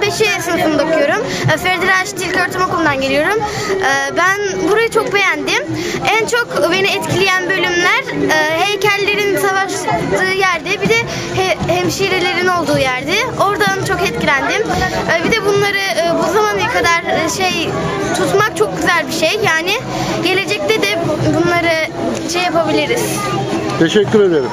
Karaman 5. sınıfında okuyorum. E, Ferdi Raşit İlköğretim Okulu'ndan geliyorum. E, Ben burayı çok beğendim. En çok beni etkileyen bölümler e, heykellerin savaştığı yerde bir de he- hemşirelerin olduğu yerde. Oradan çok etkilendim. Bir de bunları bu zamana kadar şey tutmak çok güzel bir şey. Yani gelecekte de bunları şey yapabiliriz. Teşekkür ederim.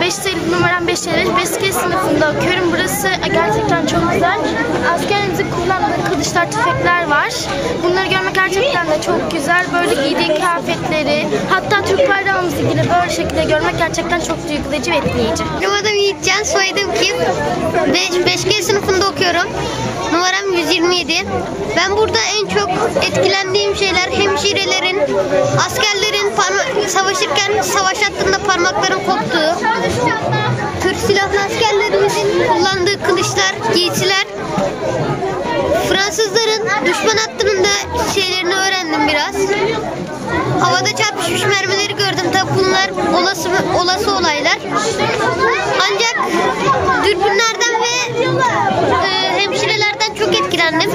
5 sayılı numaram 5 sayılı. 5 sınıfında okuyorum. Burası gerçekten çok güzel. Askerimizin kullandığı kılıçlar, tüfekler var. Bunları görmek gerçekten de çok güzel. Böyle giydiği kıyafetleri, hatta Türk bayrağımızı yine böyle şekilde görmek gerçekten çok duygulayıcı ve etkileyici. Benim adım Yiğitcan, soyadım Kim. 5. 5G sınıfında okuyorum. Numaram 127. Ben burada en çok etkilendiğim şeyler hemşirelerin, askerlerin savaşırken savaş hattında parmakların koptuğu, Türk silahlı askerlerimizin kullandığı kılıçlar, giysiler, Fransızların düşman hattında şeylerini öğrendim biraz. Havada çarpışmış mermileri gördüm. Tabi bunlar olası olası olaylar. Ancak dürbünlerden ve e, hemşirelerden çok etkilendim.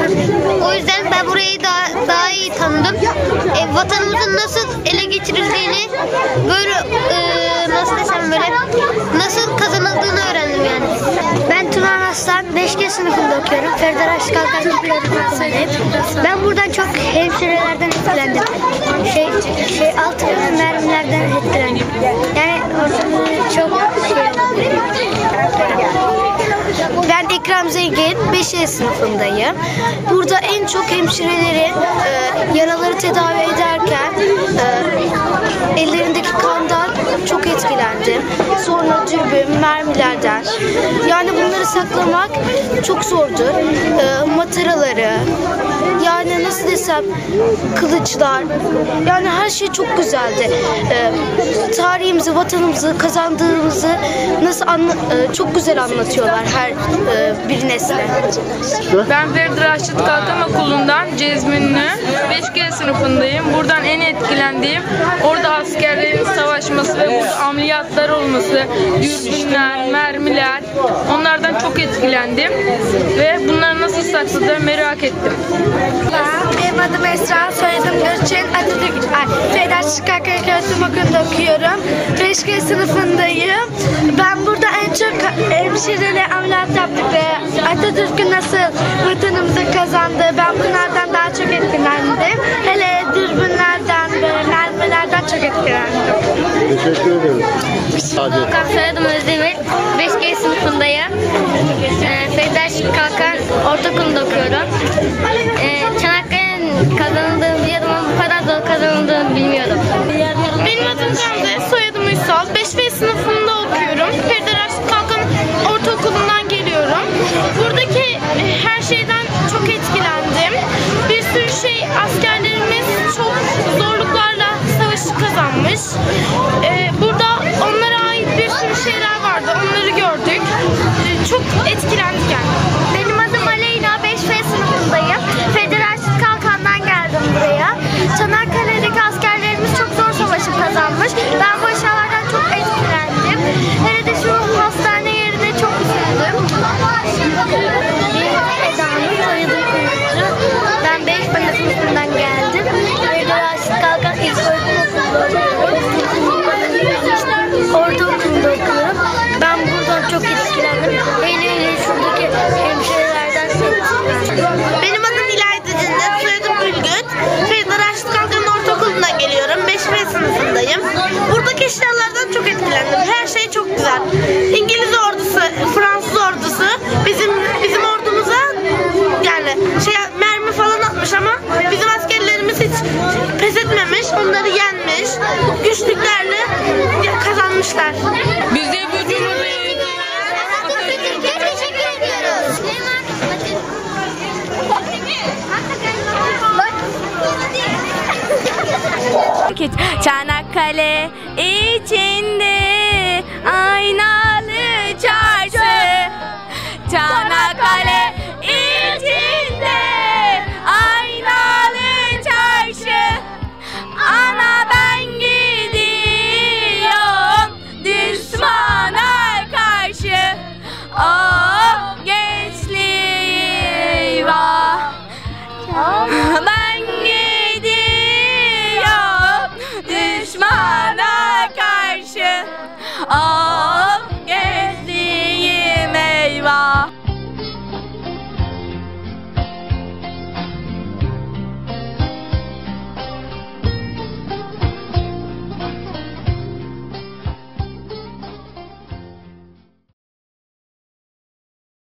O yüzden ben burayı daha daha iyi tanıdım. E, vatanımızın nasıl ele geçirildiğini böyle e, nasıl desem böyle nasıl kazanıldığını öğrendim yani. Ben Turan Aslan, 5G sınıfında okuyorum. Ferdi Raşit Kalkan Okulu'ndayım. Ben buradan çok hemşirelerden etkilendim. Şey, şey altı mermilerden etkilendim. Yani çok şey ben Ekrem Zengin, 5. sınıfındayım. Burada en çok hemşirelerin e, yaraları tedavi ederken e, ellerindeki kandan çok etkilendim. Sonra dürbün, mermilerden. Yani bunları saklamak çok zordur. E, mataraları, yani nasıl desem kılıçlar, yani her şey çok güzeldi. E, tarihimizi, vatanımızı, kazandığımızı nasıl anla- e, çok güzel anlatıyorlar her e, bir nesle. Ben Ferdi Raşit Kalkan Okulu'ndan Cezminli 5G sınıfındayım. Buradan en etkilendiğim orada askerlerin savaşması ve burada ameliyatlar olması, dürbünler, mermiler onlardan çok etkilendim ve bunları nasıl sakladığını merak ettim. Benim adım Esra, soyadım Gülçin. Atatürk, ay, Fedaş Çıkarken Öğretim Okulu'nda okuyorum. 5G sınıfındayım. Ben burada en çok hemşireyle ameliyat yaptık ve Atatürk'ün nasıl vatanımızı kazandığı ben bunlardan daha çok etkilendim. Hele dürbünlerden ve mermilerden çok etkilendim. Teşekkür ederim. Hadi. Kalkan Ortaokulu'nda okuyorum. Ee, düşmanları yenmiş, güçlüklerle kazanmışlar. Biz de bu cumhuriyeti teşekkür ediyoruz. Çanakkale içinde aynalı çarşı. Çanakkale